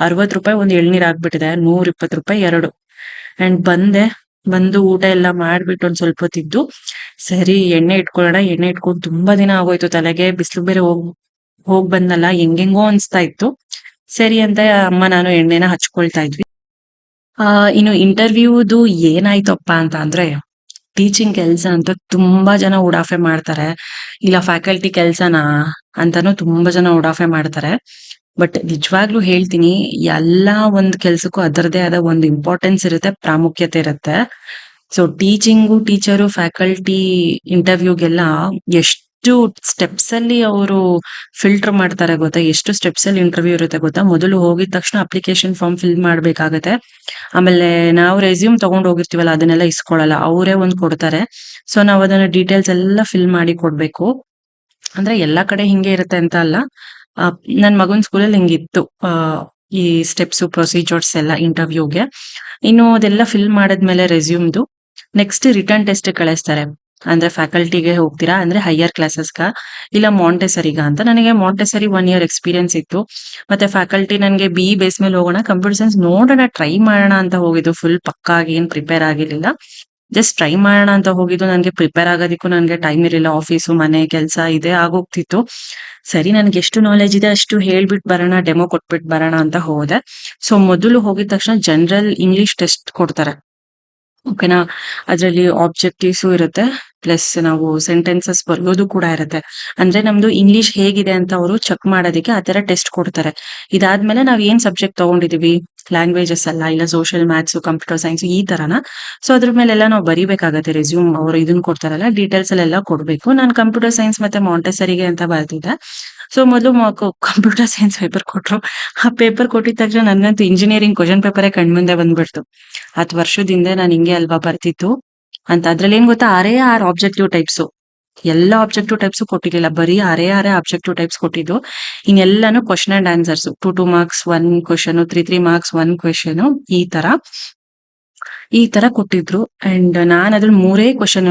ಅರವತ್ ರೂಪಾಯಿ ಒಂದ್ ಎಳ್ನೀರ್ ಆಗ್ಬಿಟ್ಟಿದೆ. ನೂರ್ ಇಪ್ಪತ್ ರೂಪಾಯಿ ಎರಡು. ಅಂಡ್ ಬಂದೆ. ಬಂದು ಊಟ ಎಲ್ಲ ಮಾಡ್ಬಿಟ್ಟು ಒಂದ್ ಸ್ವಲ್ಪ ಹೊತ್ತಿದ್ದು. ಸರಿ, ಎಣ್ಣೆ ಇಟ್ಕೊಳ್ಳೋಣ. ಎಣ್ಣೆ ಇಟ್ಕೊಂಡು ತುಂಬಾ ದಿನ ಆಗೋಯ್ತು ತಲೆಗೆ. ಬಿಸಿಲು ಬೇರೆ ಹೋಗ್ ಹೋಗ್ ಬಂದಲ್ಲ ಹೆಂಗೆಂಗೋ ಅನ್ಸ್ತಾ ಇತ್ತು. ಸರಿ ಅಂತ ಅಮ್ಮ ನಾನು ಎಣ್ಣೆನ ಹಚ್ಕೊಳ್ತಾ ಇದ್ವಿ. ಆ, ಇನ್ನು ಇಂಟರ್ವ್ಯೂದು ಏನಾಯ್ತಪ್ಪ ಅಂತ ಅಂದ್ರೆ ಟೀಚಿಂಗ್ ಕೆಲ್ಸ ಅಂತ ತುಂಬಾ ಜನ ಉಡಾಫೆ ಮಾಡ್ತಾರೆ. ಇಲ್ಲ ಫ್ಯಾಕಲ್ಟಿ ಕೆಲ್ಸನಾ ಅಂತಾನು ತುಂಬಾ ಜನ ಉಡಾಫೆ ಮಾಡ್ತಾರೆ. ಬಟ್ ನಿಜವಾಗ್ಲೂ ಹೇಳ್ತೀನಿ, ಎಲ್ಲಾ ಒಂದ್ ಕೆಲ್ಸಕ್ಕೂ ಅದರದೇ ಆದ ಒಂದು ಇಂಪಾರ್ಟೆನ್ಸ್ ಇರುತ್ತೆ, ಪ್ರಾಮುಖ್ಯತೆ ಇರುತ್ತೆ. ಸೊ ಟೀಚಿಂಗು ಟೀಚರು ಫ್ಯಾಕಲ್ಟಿ ಇಂಟರ್ವ್ಯೂಗೆಲ್ಲ ಎಷ್ಟು ಸ್ಟೆಪ್ಸ್ ಅಲ್ಲಿ ಅವರು ಫಿಲ್ಟರ್ ಮಾಡ್ತಾರೆ ಗೊತ್ತಾ? ಎಷ್ಟು ಸ್ಟೆಪ್ಸ್ ಅಲ್ಲಿ ಇಂಟರ್ವ್ಯೂ ಇರುತ್ತೆ ಗೊತ್ತಾ? ಮೊದಲು ಹೋಗಿದ ತಕ್ಷಣ ಅಪ್ಲಿಕೇಶನ್ ಫಾರ್ಮ್ ಫಿಲ್ ಮಾಡ್ಬೇಕಾಗತ್ತೆ. ಆಮೇಲೆ ನಾವು ರೆಸ್ಯೂಮ್ ತಗೊಂಡ್ ಹೋಗಿರ್ತೀವಲ್ಲ, ಅದನ್ನೆಲ್ಲ ಇಸ್ಕೊಳ್ಳಲ್ಲ. ಅವರೇ ಒಂದ್ ಕೊಡ್ತಾರೆ. ಸೊ ನಾವ್ ಅದನ್ನ ಡೀಟೇಲ್ಸ್ ಎಲ್ಲ ಫಿಲ್ ಮಾಡಿ ಕೊಡ್ಬೇಕು. ಅಂದ್ರೆ ಎಲ್ಲಾ ಕಡೆ ಹಿಂಗೆ ಇರುತ್ತೆ ಅಂತ ಅಲ್ಲ. ನನ್ ಮಗನ್ ಸ್ಕೂಲಲ್ಲಿ ಹಿಂಗಿತ್ತು. ಈ ಸ್ಟೆಪ್ಸ್ ಪ್ರೊಸೀಜರ್ಸ್ ಎಲ್ಲ ಇಂಟರ್ವ್ಯೂಗೆ ಇನ್ನು ಅದೆಲ್ಲ ಫಿಲ್ ಮಾಡಿದ್ಮೇಲೆ ರೆಸ್ಯೂಮ್ದು ನೆಕ್ಸ್ಟ್ ರಿಟರ್ನ್ ಟೆಸ್ಟ್ ಕಳಿಸ್ತಾರೆ. ಅಂದ್ರೆ ಫ್ಯಾಕಲ್ಟಿಗೆ ಹೋಗ್ತೀರಾ? ಅಂದ್ರೆ ಹೈಯರ್ ಕ್ಲಾಸಸ್ಗ ಇಲ್ಲ ಮಾಂಟೆಸರಿಗ ಅಂತ? ನನಗೆ ಮಾಂಟೆಸರಿ ಒನ್ ಇಯರ್ ಎಕ್ಸ್ಪೀರಿಯನ್ಸ್ ಇತ್ತು. ಮತ್ತೆ ಫ್ಯಾಕಲ್ಟಿ ನನಗೆ ಬಿ ಬೇಸ್ ಮೇಲೆ ಹೋಗೋಣ. ಕಂಪ್ಯೂಟರ್ ಸೈನ್ಸ್ ನೋಡೋಣ ಟ್ರೈ ಮಾಡೋಣ ಅಂತ ಹೋಗಿದ್ದು. ಫುಲ್ ಪಕ್ಕಾಗಿ ಏನ್ ಪ್ರಿಪೇರ್ ಆಗಿರ್ಲಿಲ್ಲ. ಜಸ್ಟ್ ಟ್ರೈ ಮಾಡೋಣ ಅಂತ ಹೋಗಿದ್ದು. ನನಗೆ ಪ್ರಿಪೇರ್ ಆಗೋದಕ್ಕೂ ನನಗೆ ಟೈಮ್ ಇರಲಿಲ್ಲ. ಆಫೀಸು ಮನೆ, ಕೆಲಸ ಇದೆ ಆಗೋಗ್ತಿತ್ತು. ಸರಿ, ನನ್ಗೆ ಎಷ್ಟು ನಾಲೆಜ್ ಇದೆ ಅಷ್ಟು ಹೇಳ್ಬಿಟ್ಟು ಬರೋಣ ಡೆಮೋ ಕೊಟ್ಬಿಟ್ಟು ಬರೋಣ ಅಂತ ಹೋದೆ. ಸೊ ಮೊದಲು ಹೋಗಿದ ತಕ್ಷಣ ಜನರಲ್ ಇಂಗ್ಲಿಷ್ ಟೆಸ್ಟ್ ಕೊಡ್ತಾರೆ. ಓಕೆನಾ ಅದರಲ್ಲಿ ಆಬ್ಜೆಕ್ಟಿವ್ಸು ಇರುತ್ತೆ. ಪ್ಲಸ್ ನಾವು ಸೆಂಟೆನ್ಸಸ್ ಬರೆಯೋದು ಕೂಡ ಇರುತ್ತೆ. ಅಂದ್ರೆ ನಮ್ದು ಇಂಗ್ಲಿಷ್ ಹೇಗಿದೆ ಅಂತ ಅವರು ಚೆಕ್ ಮಾಡೋದಕ್ಕೆ ಆ ತರ ಟೆಸ್ಟ್ ಕೊಡ್ತಾರೆ. ಇದಾದ್ಮೇಲೆ ನಾವ್ ಏನ್ ಸಬ್ಜೆಕ್ಟ್ ತಗೊಂಡಿದೀವಿ? ಲ್ಯಾಂಗ್ವೇಜಸ್ ಅಲ್ಲ, ಇಲ್ಲ ಸೋಷಿಯಲ್ ಮ್ಯಾಥ್ಸ್ ಕಂಪ್ಯೂಟರ್ ಸೈನ್ಸ್ ಈ ತರನ. ಸೊ ಅದ್ರ ಮೇಲೆಲ್ಲ ನಾವು ಬರಿಬೇಕಾಗತ್ತೆ ರೆಸ್ಯೂಮ್ ಅವರು ಇದನ್ನ ಕೊಡ್ತಾರಲ್ಲ ಡೀಟೇಲ್ಸ್ ಅಲ್ಲೆಲ್ಲ ಕೊಡ್ಬೇಕು. ನಾನು ಕಂಪ್ಯೂಟರ್ ಸೈನ್ಸ್ ಮತ್ತೆ ಮೌಂಟೆಸರಿಗೆ ಅಂತ ಬರ್ತಿದ್ದೆ. ಸೊ ಮೊದಲು ಕಂಪ್ಯೂಟರ್ ಸೈನ್ಸ್ ಪೇಪರ್ ಕೊಟ್ರು. ಆ ಪೇಪರ್ ಕೊಟ್ಟಿದ ತಕ್ಷಣ ನನ್ಗಂತೂ ಇಂಜಿನಿಯರಿಂಗ್ ಕ್ವಶನ್ ಪೇಪರೇ ಕಣ್ಮುಂದೆ ಬಂದ್ಬಿಡ್ತು. ಹತ್ತು ವರ್ಷದಿಂದ ನಾನು ಹಿಂಗೆ ಅಲ್ವಾ ಬರ್ತಿತ್ತು. ಅಂತ. ಅದ್ರಲ್ಲಿ ಏನ್ ಗೊತ್ತಾ ಆರೇ ಆರ್ ಆಬ್ಜೆಕ್ಟಿವ್ ಟೈಪ್ಸ್ ಎಲ್ಲ ಆಬ್ಜೆಕ್ಟಿವ್ ಟೈಪ್ಸ್ ಕೊಟ್ಟಿರ್ಲಿಲ್ಲ. ಬರೀ ಆರೇ ಆರೇ ಆಬ್ಜೆಕ್ಟಿವ್ ಟೈಪ್ಸ್ ಕೊಟ್ಟಿದ್ದು. ಇನ್ನೆಲ್ಲಾನು question and answers two two marks one question three three marks one question ಈ ತರ. ಈ ತರ ಕೊಟ್ಟಿದ್ರು. ಅಂಡ್ ನಾನ್ ಅದ್ರಲ್ಲಿ ಮೂರೇ ಕ್ವಶನ್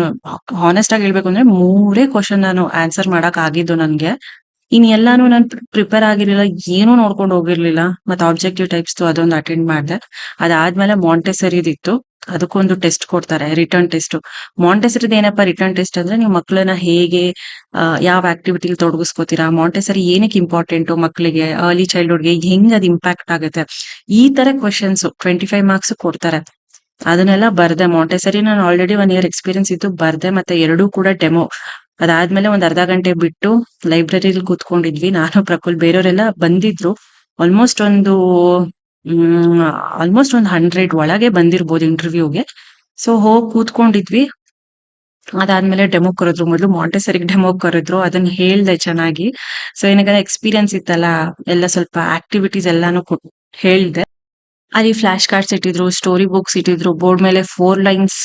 ಹಾನೆಸ್ಟ್ ಆಗಿ ಹೇಳ್ಬೇಕು ಅಂದ್ರೆ ಮೂರೇ ಕ್ವಶನ್ ನಾನು ಆನ್ಸರ್ ಮಾಡಕ್ ಆಗಿದ್ದು ನನ್ಗೆ. ಇನ್ ಎಲ್ಲಾನು ನಾನು ಪ್ರಿಪೇರ್ ಆಗಿರ್ಲಿಲ್ಲ, ಏನೂ ನೋಡ್ಕೊಂಡು ಹೋಗಿರ್ಲಿಲ್ಲ. ಮತ್ತೆ ಆಬ್ಜೆಕ್ಟಿವ್ ಟೈಪ್ಸ್ ಅದೊಂದು ಅಟೆಂಡ್ ಮಾಡಿದೆ. ಅದಾದ್ಮೇಲೆ ಮಾಂಟೆಸರಿದಿತ್ತು ಅದಕ್ಕೊಂದು ಟೆಸ್ಟ್ ಕೊಡ್ತಾರೆ ರಿಟರ್ನ್ ಟೆಸ್ಟ್ ಮಾಂಟೆಸರಿದ ಏನಪ್ಪಾ ರಿಟರ್ನ್ ಟೆಸ್ಟ್ ಅಂದ್ರೆ ನೀವು ಮಕ್ಕಳನ್ನ ಹೇಗೆ ಯಾವ ಆಕ್ಟಿವಿಟಿಲಿ ತೊಡಗಿಸ್ಕೋತೀರಾ? ಮಾಂಟೆಸರಿ ಏನಕ್ಕೆ ಇಂಪಾರ್ಟೆಂಟ್ ಮಕ್ಕಳಿಗೆ ಅರ್ಲಿ ಚೈಲ್ಡ್ಹುಡ್ಗೆ ಹೆಂಗ್ ಅದು ಇಂಪ್ಯಾಕ್ಟ್ ಆಗುತ್ತೆ? ಈ ತರ ಕ್ವಶನ್ಸ್ ಟ್ವೆಂಟಿ ಫೈವ್ ಮಾರ್ಕ್ಸ್ ಕೊಡ್ತಾರೆ. ಅದನ್ನೆಲ್ಲ ಬರ್ದೆ. ಮಾಂಟೆಸರಿ ನಾನು ಆಲ್ರೆಡಿ ಒನ್ ಇಯರ್ ಎಕ್ಸ್ಪೀರಿಯನ್ಸ್ ಇತ್ತು ಬರ್ದೆ. ಮತ್ತೆ ಎರಡೂ ಕೂಡ ಡೆಮೋ ಅದಾದ್ಮೇಲೆ ಒಂದ್ ಅರ್ಧ ಗಂಟೆ ಬಿಟ್ಟು ಲೈಬ್ರರಿಲಿ ಕೂತ್ಕೊಂಡಿದ್ವಿ. ನಾನು, ಪ್ರಕುಲ್ ಬೇರೆಯವರೆಲ್ಲ ಬಂದಿದ್ರು. ಆಲ್ಮೋಸ್ಟ್ ಒಂದು ಆಲ್ಮೋಸ್ಟ್ ಒಂದ್ ಹಂಡ್ರೆಡ್ ಒಳಗೆ ಬಂದಿರ್ಬೋದು ಇಂಟರ್ವ್ಯೂಗೆ ಸೊ ಹೋಗಿ ಕೂತ್ಕೊಂಡಿದ್ವಿ. ಅದಾದ್ಮೇಲೆ ಡೆಮೋ ಕರೆದ್ರು. ಮೊದಲು ಮಾಂಟೆಸರಿಗೆ ಡೆಮೋ ಕರೆದ್ರು. ಅದನ್ನ ಹೇಳ್ದೆ ಚೆನ್ನಾಗಿ. ಸೊ ಏನಾಗಲ್ಲ ಎಕ್ಸ್ಪೀರಿಯನ್ಸ್ ಇತ್ತಲ್ಲ, ಎಲ್ಲ ಸ್ವಲ್ಪ ಆಕ್ಟಿವಿಟೀಸ್ ಎಲ್ಲಾನು ಹೇಳ್ದೆ. ಅಲ್ಲಿ ಫ್ಲಾಶ್ ಕಾರ್ಡ್ಸ್ ಇಟ್ಟಿದ್ರು ಸ್ಟೋರಿ ಬುಕ್ಸ್ ಇಟ್ಟಿದ್ರು. ಬೋರ್ಡ್ ಮೇಲೆ ಫೋರ್ ಲೈನ್ಸ್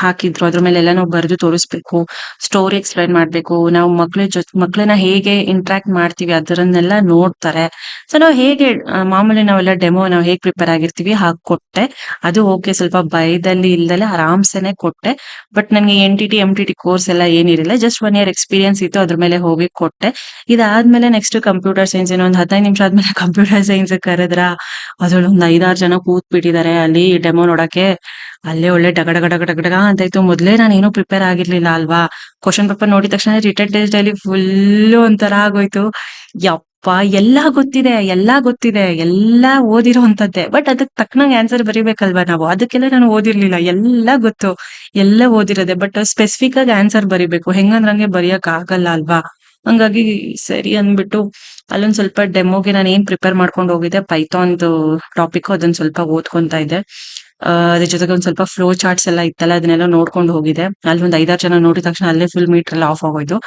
ಹಾಕಿದ್ರು. ಅದ್ರ ಮೇಲೆ ಎಲ್ಲ ನಾವು ಬರೆದು ತೋರಿಸ್ಬೇಕು ಸ್ಟೋರಿ ಎಕ್ಸ್ಪ್ಲೈನ್ ಮಾಡ್ಬೇಕು. ನಾವು ಮಕ್ಳ ಜೊತೆ ಮಕ್ಳನ್ನ ಹೇಗೆ ಇಂಟ್ರಾಕ್ಟ್ ಮಾಡ್ತೀವಿ ಅದರನ್ನೆಲ್ಲ ನೋಡ್ತಾರೆ. ಸೊ ನಾವು ಹೇಗೆ ಮಾಮೂಲಿ ನಾವೆಲ್ಲ ಡೆಮೋ ನಾವು ಹೇಗೆ ಪ್ರಿಪೇರ್ ಆಗಿರ್ತೀವಿ ಹಾಗೆ ಕೊಟ್ಟೆ. ಅದು ಓಕೆ ಸ್ವಲ್ಪ ಭಯದಲ್ಲಿ ಇಲ್ದಲೆ ಆರಾಮ್ಸೆನೆ ಕೊಟ್ಟೆ. ಬಟ್ ನನಗೆ N T T M T T course ಎಲ್ಲ ಏನಿರಲಿಲ್ಲ. ಜಸ್ಟ್ ಒನ್ ಇಯರ್ ಎಕ್ಸ್ಪೀರಿಯನ್ಸ್ ಇತ್ತು, ಅದ್ರ ಮೇಲೆ ಹೋಗಿ ಕೊಟ್ಟೆ. ಇದಾದ್ಮೇಲೆ ನೆಕ್ಸ್ಟ್ ಕಂಪ್ಯೂಟರ್ ಸೈನ್ಸ್ ಏನೋ ಒಂದು ಹದಿನೈದು ನಿಮಿಷ ಆದ್ಮೇಲೆ ಕಂಪ್ಯೂಟರ್ ಸೈನ್ಸ್ ಕರೆದ್ರ? ಅದ್ರಲ್ಲಿ ಒಂದು ಐದಾರು ಜನ ಕೂತ್ಬಿಟ್ಟಿದ್ದಾರೆ ಅಲ್ಲಿ ಡೆಮೋ ನೋಡಕ್ಕೆ ಅಲ್ಲೇ ಒಳ್ಳೆ ಡಗಡ ಗಡ ಅಂತ ಇತ್ತು ಮೊದ್ಲೇ ನಾನು ಏನೂ ಪ್ರಿಪೇರ್ ಆಗಿರ್ಲಿಲ್ಲ ಅಲ್ವಾ? ಕ್ವಶನ್ ಪೇಪರ್ ನೋಡಿದ ತಕ್ಷಣ ರಿಟರ್ನ್ ಟೆಸ್ಟ್ ಅಲ್ಲಿ ಫುಲ್ ಒಂಥರ ಆಗೋಯ್ತು. ಯಪ್ಪ, ಎಲ್ಲಾ ಗೊತ್ತಿದೆ ಎಲ್ಲಾ ಗೊತ್ತಿದೆ, ಎಲ್ಲಾ ಓದಿರೋಂಥದ್ದೇ. ಬಟ್ ಅದಕ್ ತಕ್ಕನಂಗೆ ಆನ್ಸರ್ ಬರಿಬೇಕಲ್ವಾ ನಾವು? ಅದಕ್ಕೆಲ್ಲ ನಾನು ಓದಿರ್ಲಿಲ್ಲ. ಎಲ್ಲ ಗೊತ್ತು. ಎಲ್ಲ ಓದಿರೋದೆ. ಬಟ್ ಸ್ಪೆಸಿಫಿಕ್ ಆಗಿ ಆನ್ಸರ್ ಬರಿಬೇಕು. ಹೆಂಗಂದ್ರಂಗೆ ಬರೆಯಕ್ ಆಗಲ್ಲ ಅಲ್ವಾ? ಹಂಗಾಗಿ ಸರಿ ಅಂದ್ಬಿಟ್ಟು ಅಲ್ಲೊಂದ್ ಸ್ವಲ್ಪ ಡೆಮೋಗೆ ನಾನು ಏನ್ ಪ್ರಿಪೇರ್ ಮಾಡ್ಕೊಂಡು ಹೋಗಿದ್ದೆ? ಪೈಥಾನ್ದು ಟಾಪಿಕ್ ಅದನ್ನ ಸ್ವಲ್ಪ ಓದ್ಕೊಂತ ಇದ್ದೆ. ಅದ್ರ ಜೊತೆಗೆ ಒಂದ್ ಸ್ವಲ್ಪ ಫ್ಲೋ ಚಾರ್ಟ್ಸ್ ಎಲ್ಲ ಇತ್ತಲ್ಲ, ಅದನ್ನೆಲ್ಲ ನೋಡ್ಕೊಂಡು ಹೋಗಿದೆ ಅಲ್ಲಿ ಒಂದ್ ಐದಾರು ಜನ ನೋಡಿದ ತಕ್ಷಣ ಅಲ್ಲೇ ಫುಲ್ ಮೀಟರ್ ಎಲ್ಲ ಆಫ್ ಆಗೋಯ್ತು.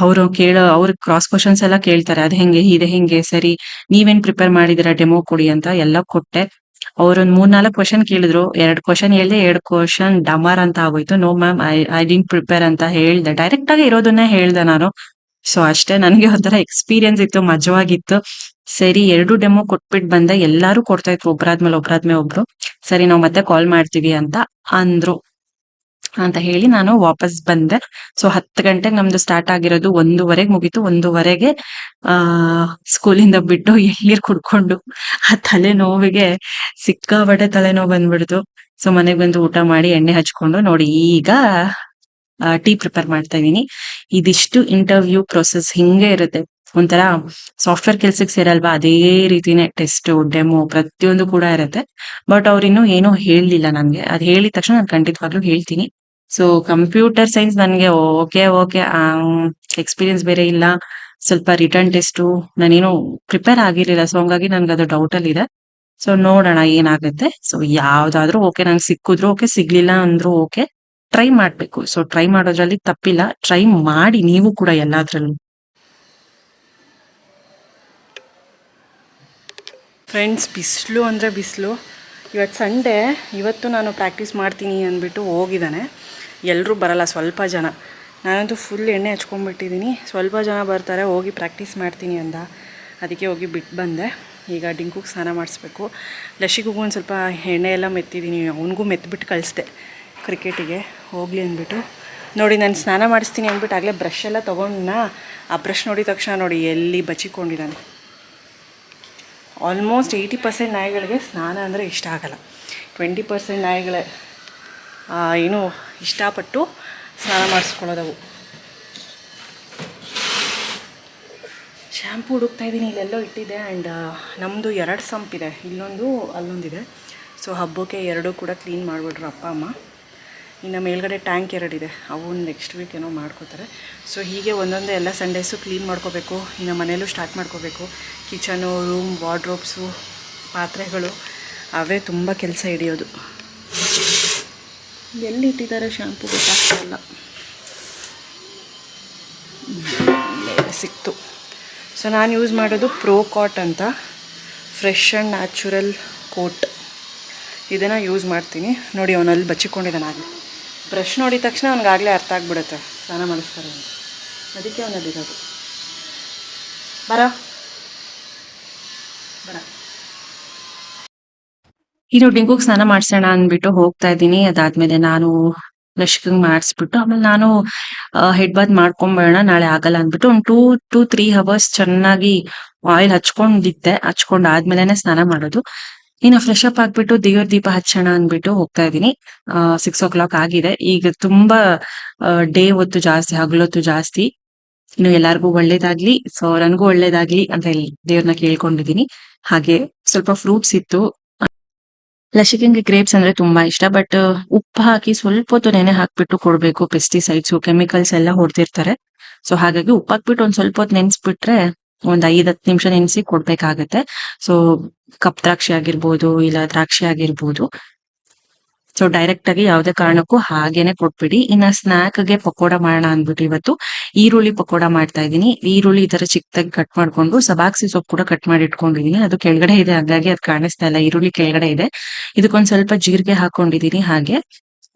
ಅವರು ಕೇಳೋ, ಅವ್ರ ಕ್ರಾಸ್ ಕ್ವಶನ್ಸ್ ಎಲ್ಲ ಕೇಳ್ತಾರೆ. ಅದ್ ಹೆಂಗೆ? ಇದೆ ಹೆಂಗೆ? ಸರಿ, ನೀವೇನ್ ಪ್ರಿಪೇರ್ ಮಾಡಿದಿರಾ? ಡೆಮೋ ಕೊಡಿ ಅಂತ ಎಲ್ಲ ಕೊಟ್ಟೆ. ಅವ್ರೊಂದ್ ಮೂರ್ ನಾಲ್ಕು ಕ್ವಶನ್ ಕೇಳಿದ್ರು. ಎರಡ್ ಕ್ವಶನ್ ಹೇಳ್ದೆ, ಎರಡ್ ಕ್ವಶನ್ ಡಮರ್ ಅಂತ ಆಗೋಯ್ತು. No ma'am I I didn't prepare ಅಂತ ಹೇಳ್ದೆ. ಡೈರೆಕ್ಟ್ ಆಗಿ ಇರೋದನ್ನೇ ಹೇಳ್ದೆ ನಾನು. ಸೊ ಅಷ್ಟೇ. ನನಗೆ ಒಂಥರ ಎಕ್ಸ್ಪೀರಿಯನ್ಸ್ ಇತ್ತು, ಮಜವಾಗಿತ್ತು. ಸರಿ, ಎರಡು ಡೆಮೋ ಕೊಟ್ಬಿಟ್ ಬಂದ ಎಲ್ಲಾರು ಕೊಡ್ತಾ ಇದ್ರು, ಒಬ್ರಾದ್ಮೇಲೆ ಒಬ್ರಾದ್ಮೇಲೆ ಒಬ್ರು. ಸರಿ, ನಾವು ಮತ್ತೆ ಕಾಲ್ ಮಾಡ್ತೀವಿ ಅಂತ ಅಂದ್ರು. ಅಂತ ಹೇಳಿ ನಾನು ವಾಪಸ್ ಬಂದೆ. ಸೊ ಹತ್ತು ಗಂಟೆಗೆ ನಮ್ದು ಸ್ಟಾರ್ಟ್ ಆಗಿರೋದು ಒಂದೂವರೆಗೆ ಮುಗೀತು. ಒಂದೂವರೆಗೆ, ಆ ಸ್ಕೂಲಿಂದ ಬಿಟ್ಟು ಎಳ್ನೀರ್ ಕುಡ್ಕೊಂಡು ಆ ತಲೆ ನೋವಿಗೆ ಸಿಕ್ಕಾಪಟ್ಟೆ ತಲೆನೋವು ಬಂದ್ಬಿಡ್ತು. ಸೊ ಮನೆಗೆ ಬಂದು ಊಟ ಮಾಡಿ ಎಣ್ಣೆ ಹಚ್ಕೊಂಡು ನೋಡಿ ಈಗ ಟೀ ಪ್ರಿಪೇರ್ ಮಾಡ್ತಾ ಇದೀನಿ. ಇದಿಷ್ಟು ಇಂಟರ್ವ್ಯೂ ಪ್ರೊಸೆಸ್ ಹಿಂಗೆ ಇರುತ್ತೆ. ಒಂಥರ ಸಾಫ್ಟ್ವೇರ್ ಕೆಲ್ಸಕ್ಕೆ ಸೇರಲ್ವಾ? ಅದೇ ರೀತಿನೇ ಟೆಸ್ಟ್ ಡೆಮೋ ಪ್ರತಿಯೊಂದು ಕೂಡ ಇರುತ್ತೆ. ಬಟ್ ಅವ್ರು ಇನ್ನೂ ಏನೂ ಹೇಳಲಿಲ್ಲ ನನಗೆ. ಅದ್ ಹೇಳಿದ ತಕ್ಷಣ ನಾನು ಖಂಡಿತವಾಗ್ಲೂ ಹೇಳ್ತೀನಿ. ಸೊ ಕಂಪ್ಯೂಟರ್ ಸೈನ್ಸ್ ನನಗೆ ಓಕೆ ಓಕೆ. ಎಕ್ಸ್ಪೀರಿಯನ್ಸ್ ಬೇರೆ ಇಲ್ಲ. ಸ್ವಲ್ಪ ರಿಟರ್ನ್ ಟೆಸ್ಟು ನಾನೇನು ಪ್ರಿಪೇರ್ ಆಗಿರಲಿಲ್ಲ. ಸೊ ಹಂಗಾಗಿ ನನಗೆ ಅದು ಡೌಟಲ್ಲಿ ಇದೆ. ಸೊ ನೋಡೋಣ ಏನಾಗುತ್ತೆ. ಸೊ ಯಾವ್ದಾದ್ರು ಓಕೆ. ನಂಗೆ ಸಿಕ್ಕಿದ್ರು ಓಕೆ, ಸಿಗ್ಲಿಲ್ಲ ಅಂದ್ರೂ ಓಕೆ. ಟ್ರೈ ಮಾಡ್ಬೇಕು. ಸೊ ಟ್ರೈ ಮಾಡೋದ್ರಲ್ಲಿ ತಪ್ಪಿಲ್ಲ. ಟ್ರೈ ಮಾಡಿ ನೀವು ಕೂಡ ಎಲ್ಲಾದ್ರಲ್ಲೂ. ಫ್ರೆಂಡ್ಸ್ ಬಿಸಿಲು ಅಂದರೆ ಬಿಸಿಲು. ಇವತ್ತು ಸಂಡೇ ಇವತ್ತು ನಾನು ಪ್ರಾಕ್ಟೀಸ್ ಮಾಡ್ತೀನಿ ಅಂದ್ಬಿಟ್ಟು ಹೋಗಿದ್ದಾನೆ. ಎಲ್ಲರೂ ಬರಲ್ಲ, ಸ್ವಲ್ಪ ಜನ. ನಾನಂತೂ ಫುಲ್ ಎಣ್ಣೆ ಹಚ್ಕೊಂಡ್ಬಿಟ್ಟಿದ್ದೀನಿ. ಸ್ವಲ್ಪ ಜನ ಬರ್ತಾರೆ, ಹೋಗಿ ಪ್ರಾಕ್ಟೀಸ್ ಮಾಡ್ತೀನಿ ಅಂದ. ಅದಕ್ಕೆ ಹೋಗಿ ಬಿಟ್ಟು ಬಂದೆ. ಈಗ ಡಿಂಕುಗೆ ಸ್ನಾನ ಮಾಡಿಸ್ಬೇಕು. ಲಶಿಗೂ ಒಂದು ಸ್ವಲ್ಪ ಎಣ್ಣೆ ಎಲ್ಲ ಮೆತ್ತಿದ್ದೀನಿ. ಅವನಿಗೂ ಮೆತ್ಬಿಟ್ಟು ಕಳಿಸ್ದೆ ಕ್ರಿಕೆಟಿಗೆ. ಹೋಗಲಿ ಅಂದ್ಬಿಟ್ಟು. ನೋಡಿ, ನಾನು ಸ್ನಾನ ಮಾಡಿಸ್ತೀನಿ ಅಂದ್ಬಿಟ್ಟು ಆಗಲೇ ಬ್ರಷ್ ಎಲ್ಲ ತೊಗೊಂಡ ಆ ಬ್ರಷ್ ನೋಡಿದ ತಕ್ಷಣ ನೋಡಿ, ಎಲ್ಲಿ ಬಚ್ಚಿಕೊಂಡಿದ್ದಾನೆ. ಆಲ್ಮೋಸ್ಟ್ ಏಯ್ಟಿ ಪರ್ಸೆಂಟ್ ನಾಯಿಗಳಿಗೆ ಸ್ನಾನ ಅಂದರೆ ಇಷ್ಟ ಆಗಲ್ಲ. ಟ್ವೆಂಟಿ ಪರ್ಸೆಂಟ್ ನಾಯಿಗಳೇ ಏನು ಇಷ್ಟಪಟ್ಟು ಸ್ನಾನ ಮಾಡಿಸ್ಕೊಳ್ಳೋದವು. ಶ್ಯಾಂಪು ಹುಡುಕ್ತಾ ಇದ್ದೀನಿ, ಇಲ್ಲೆಲ್ಲೋ ಇಟ್ಟಿದೆ ಆ್ಯಂಡ್ ನಮ್ಮದು ಎರಡು ಸಂಪಿದೆ ಇಲ್ಲೊಂದು ಅಲ್ಲೊಂದಿದೆ. ಸೊ ಹಬ್ಬಕ್ಕೆ ಎರಡೂ ಕೂಡ ಕ್ಲೀನ್ ಮಾಡಿಬಿಟ್ರು ಅಪ್ಪ, ಅಮ್ಮ. ಇನ್ನು ಮೇಲ್ಗಡೆ ಟ್ಯಾಂಕ್ ಎರಡಿದೆ. ಅವು ನೆಕ್ಸ್ಟ್ ವೀಕ್ ಏನೋ ಮಾಡ್ಕೋತಾರೆ. ಸೊ ಹೀಗೆ ಒಂದೊಂದೇ ಎಲ್ಲ ಸಂಡೇಸು ಕ್ಲೀನ್ ಮಾಡ್ಕೋಬೇಕು. ಇನ್ನು ಮನೇಲೂ ಸ್ಟಾರ್ಟ್ ಮಾಡ್ಕೋಬೇಕು. ಕಿಚನು ರೂಮ್ ವಾರ್ಡ್ರೋಬ್ಸು ಪಾತ್ರೆಗಳು, ಅವೇ ತುಂಬ ಕೆಲಸ ಹಿಡಿಯೋದು. ಎಲ್ಲಿ ಇಟ್ಟಿದ್ದಾರೆ ಶ್ಯಾಂಪು ಗೊತ್ತಾಗ್ತಾ ಇಲ್ಲ. ಸಿಕ್ತು. ಸೊ ನಾನು ಯೂಸ್ ಮಾಡೋದು ಪ್ರೋ ಕಾಟ್ ಅಂತ. ಫ್ರೆಶ್ ಆ್ಯಂಡ್ ನ್ಯಾಚುರಲ್ ಕೋಟ್ ಇದನ್ನು ಯೂಸ್ ಮಾಡ್ತೀನಿ. ನೋಡಿ, ಅವನಲ್ಲಿ ಬಚ್ಚಿಕೊಂಡಿದ್ದಾನೆ ಆಗಲಿ. ಬ್ರಷ್ ನೋಡಿದ ತಕ್ಷಣ ಅವ್ನಿಗಾಗಲೇ ಅರ್ಥ ಆಗಿಬಿಡುತ್ತೆ. ಸ್ನಾನ ಮಾಡಿಸ್ತಾರೆ ಅಂತ. ಅದಕ್ಕೆ ಅವನಲ್ಲಿರೋದು ಬರ? ಬರ. ಇನ್ನು ಡಿಂಗುಗ್ ಸ್ನಾನ ಮಾಡಿಸೋಣ ಅಂದ್ಬಿಟ್ಟು ಹೋಗ್ತಾ ಇದ್ದೀನಿ. ಅದಾದ್ಮೇಲೆ ನಾನು ಲಶ್ಕಂಗ್ ಮಾಡಿಸ್ಬಿಟ್ಟು, ಆಮೇಲೆ ನಾನು ಹೆಡ್ ಬಾತ್ ಮಾಡ್ಕೊಂಬೇಡ ನಾಳೆ ಆಗಲ್ಲ ಅಂದ್ಬಿಟ್ಟು ಒಂದು ಟೂ ಟು ತ್ರೀ ಅವರ್ಸ್ ಚೆನ್ನಾಗಿ ಆಯಿಲ್ ಹಚ್ಕೊಂಡಿದ್ದೆ. ಹಚ್ಕೊಂಡ್ ಆದ್ಮೇಲೆನೆ ಸ್ನಾನ ಮಾಡೋದು. ಇನ್ನು ಫ್ರೆಶ್ ಅಪ್ ಆಗ್ಬಿಟ್ಟು ದೇವ್ರ ದೀಪ ಹಚ್ಚೋಣ ಅಂದ್ಬಿಟ್ಟು ಹೋಗ್ತಾ ಇದೀನಿ ಸಿಕ್ಸ್ ಓ ಕ್ಲಾಕ್ ಆಗಿದೆ. ಈಗ ತುಂಬಾ ಡೇ ಹೊತ್ತು ಜಾಸ್ತಿ, ಹಗಲೊತ್ತು ಜಾಸ್ತಿ. ಇನ್ನು ಎಲ್ಲಾರ್ಗೂ ಒಳ್ಳೇದಾಗ್ಲಿ, ಸೊ ನನ್ಗೂ ಒಳ್ಳೇದಾಗ್ಲಿ ಅಂತ ದೇವ್ರನ್ನ ಕೇಳ್ಕೊಂಡಿದೀನಿ ಹಾಗೆ ಸ್ವಲ್ಪ ಫ್ರೂಟ್ಸ್ ಇತ್ತು. ಲಸಿಕೆಂಗೆ ಗ್ರೇಪ್ಸ್ ಅಂದ್ರೆ ತುಂಬಾ ಇಷ್ಟ ಬಟ್ ಉಪ್ಪು ಹಾಕಿ ಸ್ವಲ್ಪ ಹೊತ್ತು ನೆನೆ ಹಾಕ್ಬಿಟ್ಟು ಕೊಡ್ಬೇಕು. ಪೆಸ್ಟಿಸೈಡ್ಸ್ ಕೆಮಿಕಲ್ಸ್ ಎಲ್ಲ ಹೊಡೆದಿರ್ತಾರೆ. ಸೊ ಹಾಗಾಗಿ ಉಪ್ಪು ಹಾಕ್ಬಿಟ್ಟು ಒಂದ್ ಸ್ವಲ್ಪ ಹೊತ್ತು ನೆನ್ಸ್ಬಿಟ್ರೆ ಒಂದ್ ಐದ್ ಹತ್ತು ನಿಮಿಷ ನೆನೆಸಿ ಕೊಡ್ಬೇಕಾಗತ್ತೆ. ಸೊ ಕಪ್ ದ್ರಾಕ್ಷಿ ಆಗಿರ್ಬೋದು ಇಲ್ಲ ದ್ರಾಕ್ಷಿ ಆಗಿರ್ಬೋದು. ಸೊ ಡೈರೆಕ್ಟ್ ಆಗಿ ಯಾವ್ದೇ ಕಾರಣಕ್ಕೂ ಹಾಗೇನೆ ಕೊಟ್ಬಿಡಿ. ಇನ್ನ ಸ್ನಾಕ್ಗೆ ಪಕೋಡ ಮಾಡೋಣ ಅಂದ್ಬಿಟ್ಟು ಇವತ್ತು ಈರುಳ್ಳಿ ಪಕೋಡ ಮಾಡ್ತಾ ಇದೀನಿ ಈರುಳ್ಳಿ ಈ ಚಿಕ್ಕದಾಗಿ ಕಟ್ ಮಾಡ್ಕೊಂಡು ಸಬಾಕ್ಸಿ ಸೊಪ್ಪು ಕೂಡ ಕಟ್ ಮಾಡಿ ಇಟ್ಕೊಂಡಿದೀನಿ ಅದು ಕೆಳಗಡೆ ಇದೆ ಹಾಗಾಗಿ ಅದು ಕಾಣಿಸ್ತಾ ಇಲ್ಲ. ಈರುಳ್ಳಿ ಕೆಳಗಡೆ ಇದೆ. ಇದಕ್ಕೊಂದ್ ಸ್ವಲ್ಪ ಜೀರಿಗೆ ಹಾಕೊಂಡಿದೀನಿ ಹಾಗೆ.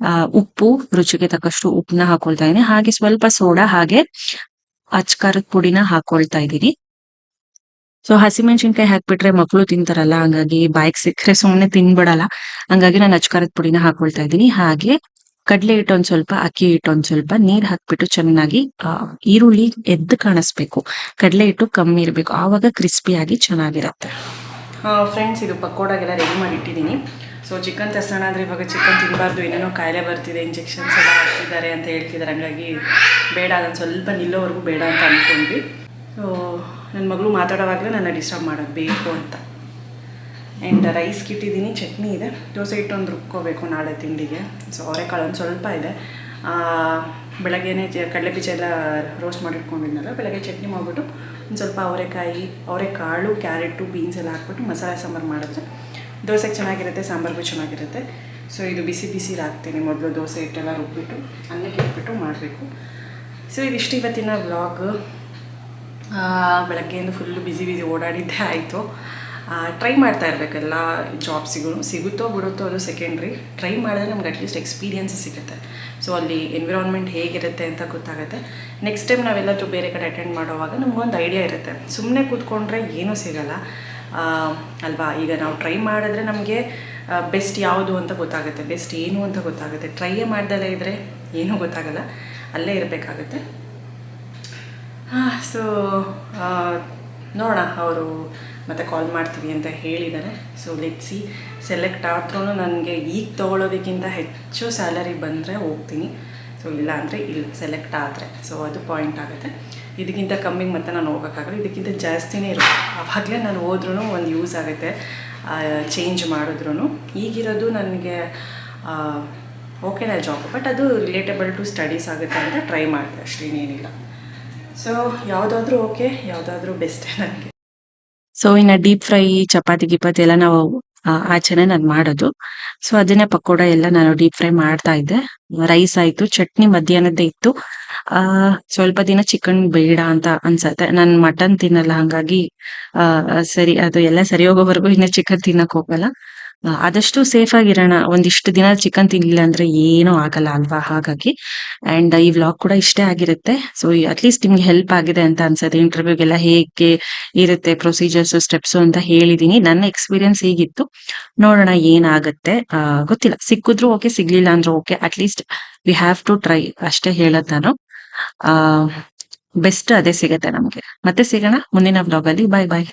ಆ, ಉಪ್ಪು ರುಚಿಗೆ ತಕ್ಕಷ್ಟು ಉಪ್ಪನ್ನ ಹಾಕೊಳ್ತಾ ಇದೀನಿ ಹಾಗೆ ಸ್ವಲ್ಪ ಸೋಡಾ ಹಾಗೆ ಅಚ್ಕಾರದ ಪುಡಿನ ಹಾಕೊಳ್ತಾ ಇದ್ದೀನಿ. ಸೊ ಹಸಿಮೆಣಸಿನ್ಕಾಯಿ ಹಾಕ್ಬಿಟ್ರೆ ಮಕ್ಕಳು ತಿಂತಾರಲ್ಲ, ಹಂಗಾಗಿ ಬಾಯಿಗೆ ಸಿಕ್ಕರೆ ಸುಮ್ಮನೆ ತಿನ್ಬಿಡಲ್ಲ. ಹಂಗಾಗಿ ನಾನು ಅಚ್ಕಾರದ ಪುಡಿನ ಹಾಕೊಳ್ತಾ ಇದ್ದೀನಿ. ಹಾಗೆ ಕಡಲೆ ಹಿಟ್ಟು ಒಂದ್ ಸ್ವಲ್ಪ, ಅಕ್ಕಿ ಹಿಟ್ಟು ಸ್ವಲ್ಪ, ನೀರ್ ಹಾಕ್ಬಿಟ್ಟು ಚೆನ್ನಾಗಿ ಈರುಳ್ಳಿ ಎದ್ದು ಕಾಣಿಸ್ಬೇಕು. ಕಡಲೆ ಹಿಟ್ಟು ಕಮ್ಮಿ ಇರಬೇಕು. ಆವಾಗ ಕ್ರಿಸ್ಪಿಯಾಗಿ ಚೆನ್ನಾಗಿರುತ್ತೆ. ಫ್ರೆಂಡ್ಸ್, ಇದು ಪಕೋಡಾಗೆಲ್ಲ ರೆಡಿ ಮಾಡಿ ಇಟ್ಟಿದ್ದೀನಿ ಸೊ ಚಿಕನ್ ತರ್ಸೋಣ ಅಂದರೆ ಇವಾಗ ಚಿಕನ್ ತಿನ್ನಬಾರ್ದು ಏನೇನೋ ಕಾಯಿಲೆ ಬರ್ತಿದೆ ಇಂಜೆಕ್ಷನ್ಸ್ ಎಲ್ಲ ಹಾಕ್ತಿದ್ದಾರೆ ಅಂತ ಹೇಳ್ತಿದ್ದಾರೆ ಹಂಗಾಗಿ ಬೇಡ ಅದನ್ನು ಸ್ವಲ್ಪ ನಿಲ್ಲೋವರೆಗೂ ಬೇಡ ಅಂತ ಅಂದ್ಕೊಂಡ್ವಿ ಸೊ ನನ್ನ ಮಗಳು ಮಾತಾಡೋವಾಗಲೇ ನನ್ನ ಡಿಸ್ಟರ್ಬ್ ಮಾಡೋದು ಬೇಕು ಅಂತ. ಆ್ಯಂಡ್ ರೈಸ್ ಕಿಟ್ಟಿದ್ದೀನಿ, ಚಟ್ನಿ ಇದೆ. ದೋಸೆ ಇಟ್ಟೊಂದು ರುಬ್ಕೋಬೇಕು ನಾಳೆ ತಿಂಡಿಗೆ. ಸೊ ಅವರೆಕಾಳು ಒಂದು ಸ್ವಲ್ಪ ಇದೆ. ಬೆಳಗ್ಗೆನೆ ಕಡಲೆ ಬೀಜ ಎಲ್ಲ ರೋಸ್ಟ್ ಮಾಡಿಟ್ಕೊಂಡಿದ್ನಲ್ಲ, ಬೆಳಗ್ಗೆ ಚಟ್ನಿ ಮಾಡಿಬಿಟ್ಟು ಒಂದು ಸ್ವಲ್ಪ ಅವರೆಕಾಯಿ, ಅವರೆಕಾಳು, ಕ್ಯಾರೆಟು ಬೀನ್ಸ್ ಎಲ್ಲ ಹಾಕ್ಬಿಟ್ಟು ಮಸಾಲೆ ಸಾಂಬಾರು ಮಾಡಿದ್ರೆ ದೋಸೆಗೆ ಚೆನ್ನಾಗಿರುತ್ತೆ ಸಾಂಬಾರ್ಗೂ ಚೆನ್ನಾಗಿರುತ್ತೆ. ಸೊ ಇದು ಬಿಸಿ ಬಿಸಿ ಹಾಕ್ತೀನಿ ಮೊದಲು ದೋಸೆ ಹಿಟ್ಟೆಲ್ಲ ರುಬ್ಬಿಟ್ಟು ಅನ್ನಕ್ಕೆ ಇಟ್ಬಿಟ್ಟು ಮಾಡಬೇಕು. ಸೊ ಇದಿಷ್ಟು ಇವತ್ತಿನ ವ್ಲಾಗ್ ಬೆಳಗ್ಗೆಯಿಂದ ಫುಲ್ಲು ಬಿಸಿ ಬ್ಯುಸಿ ಓಡಾಡಿದ್ದೇ ಆಯಿತು. ಟ್ರೈ ಮಾಡ್ತಾ ಇರಬೇಕೆಲ್ಲ ಜಾಬ್ಸಿಗೂ ಸಿಗುತ್ತೋ ಬಿಡುತ್ತೋ ಅದು ಸೆಕೆಂಡ್ರಿ ಟ್ರೈ ಮಾಡಿದ್ರೆ ನಮ್ಗೆ ಅಟ್ಲೀಸ್ಟ್ ಎಕ್ಸ್ಪೀರಿಯನ್ಸ್ ಸಿಗುತ್ತೆ. ಸೊ ಅಲ್ಲಿ ಎನ್ವಿರಾನ್ಮೆಂಟ್ ಹೇಗಿರುತ್ತೆ ಅಂತ ಗೊತ್ತಾಗುತ್ತೆ. ನೆಕ್ಸ್ಟ್ ಟೈಮ್ ನಾವೆಲ್ಲಾದರೂ ಬೇರೆ ಕಡೆ ಅಟೆಂಡ್ ಮಾಡೋವಾಗ ನಮಗೊಂದು ಐಡಿಯಾ ಇರುತ್ತೆ. ಸುಮ್ಮನೆ ಕೂತ್ಕೊಂಡ್ರೆ ಏನೂ ಸಿಗಲ್ಲ. ಅಲ್ವಾ? ಈಗ ನಾವು ಟ್ರೈ ಮಾಡಿದ್ರೆ ನಮಗೆ ಬೆಸ್ಟ್ ಯಾವುದು ಅಂತ ಗೊತ್ತಾಗುತ್ತೆ. ಬೆಸ್ಟ್ ಏನು ಅಂತ ಗೊತ್ತಾಗುತ್ತೆ. ಟ್ರೈಯೇ ಮಾಡ್ದಲೇ ಇದ್ದರೆ ಏನೂ ಗೊತ್ತಾಗಲ್ಲ. ಅಲ್ಲೇ ಇರಬೇಕಾಗುತ್ತೆ. ಸೊ ನೋಡೋಣ ಅವರು ಮತ್ತೆ ಕಾಲ್ ಮಾಡ್ತೀವಿ ಅಂತ ಹೇಳಿದ್ದಾರೆ. ಸೊ ಸಿ ಸೆಲೆಕ್ಟ್ ಆದ್ರೂ ನನಗೆ ಈಗ ತೊಗೊಳೋದಕ್ಕಿಂತ ಹೆಚ್ಚು ಸ್ಯಾಲರಿ ಬಂದರೆ ಹೋಗ್ತೀನಿ. ಸೊ ಇಲ್ಲ ಅಂದರೆ ಇಲ್ಲಿ ಸೆಲೆಕ್ಟ್ ಆದರೆ. ಸೊ ಅದು ಪಾಯಿಂಟ್ ಆಗುತ್ತೆ. ಇದಕ್ಕಿಂತ ಕಮ್ಮಿಗೆ ಮತ್ತೆ ನಾನು ಹೋಗೋಕ್ಕಾಗಲ್ಲ. ಇದಕ್ಕಿಂತ ಜಾಸ್ತಿನೇ ಇರುತ್ತೆ. ಆವಾಗಲೇ ನಾನು ಹೋದ್ರೂ ಒಂದು ಯೂಸ್ ಆಗುತ್ತೆ. ಚೇಂಜ್ ಮಾಡಿದ್ರೂ ಈಗಿರೋದು ನನಗೆ ಓಕೆನಾ ಜಾಬ್ ಬಟ್ ಅದು ರಿಲೇಟೆಬಲ್ ಟು ಸ್ಟಡೀಸ್ ಆಗುತ್ತೆ ಅಂತ ಟ್ರೈ ಮಾಡಿದೆ ಅಷ್ಟೇ ಇನ್ನೇನಿಲ್ಲ ಸೊ ಯಾವುದಾದ್ರೂ ಓಕೆ ಯಾವುದಾದ್ರೂ ಬೆಸ್ಟ್ ನನಗೆ. ಸೊ ಇನ್ನ ಡೀಪ್ ಫ್ರೈ ಚಪಾತಿ, ಗಿಪಾತಿ ಎಲ್ಲ ನಾವು ಆಚೆನೆ ನಾನು ಮಾಡೋದು. ಸೊ ಅದನ್ನೇ ಪಕೋಡ ಎಲ್ಲ ನಾನು ಡೀಪ್ ಫ್ರೈ ಮಾಡ್ತಾ ಇದ್ದೆ. ರೈಸ್ ಆಯ್ತು, ಚಟ್ನಿ ಮಧ್ಯಾಹ್ನದ್ದೇ ಇತ್ತು. ಆ, ಸ್ವಲ್ಪ ದಿನ ಚಿಕನ್ ಬೇಡ ಅಂತ ಅನ್ಸತ್ತೆ. ನಾನು ಮಟನ್ ತಿನ್ನಲ್ಲ, ಹಂಗಾಗಿ, ಆ ಸರಿ, ಅದು ಎಲ್ಲ ಸರಿ ಹೋಗೋವರೆಗೂ ಇನ್ನ ಚಿಕನ್ ತಿನ್ನಕ್ ಹೋಗಲ್ಲ. ಆದಷ್ಟು ಸೇಫ್ ಆಗಿರೋಣ. ಒಂದಿಷ್ಟು ದಿನ ಚಿಕನ್ ತಿನ್ಲಿಲ್ಲ ಅಂದ್ರೆ ಏನೂ ಆಗಲ್ಲ ಅಲ್ವಾ? ಹಾಗಾಗಿ. ಅಂಡ್ ಈ ವ್ಲಾಗ್ ಕೂಡ ಇಷ್ಟೇ ಆಗಿರುತ್ತೆ. ಸೊ ಅಟ್ಲೀಸ್ಟ್ ನಿಮ್ಗೆ ಹೆಲ್ಪ್ ಆಗಿದೆ ಅಂತ ಅನ್ಸುತ್ತೆ. ಇಂಟರ್ವ್ಯೂಗೆಲ್ಲ ಹೇಗೆ ಇರುತ್ತೆ ಪ್ರೊಸೀಜರ್ಸ್ ಸ್ಟೆಪ್ಸ್ ಅಂತ ಹೇಳಿದೀನಿ. ನನ್ನ ಎಕ್ಸ್ಪೀರಿಯನ್ಸ್ ಹೀಗಿತ್ತು. ನೋಡೋಣ ಏನಾಗುತ್ತೆ. ಗೊತ್ತಿಲ್ಲ. ಸಿಕ್ಕಿದ್ರು ಓಕೆ ಸಿಗ್ಲಿಲ್ಲ ಅಂದ್ರೆ okay at least we have to try ಅಷ್ಟೇ ಹೇಳೋದು ನಾನು. ಬೆಸ್ಟ್ ಅದೇ ಸಿಗತ್ತೆ ನಮ್ಗೆ. ಮತ್ತೆ ಸಿಗೋಣ. ಮುಂದಿನ ವ್ಲಾಗ್ ಅಲ್ಲಿ. ಬಾಯ್ ಬಾಯ್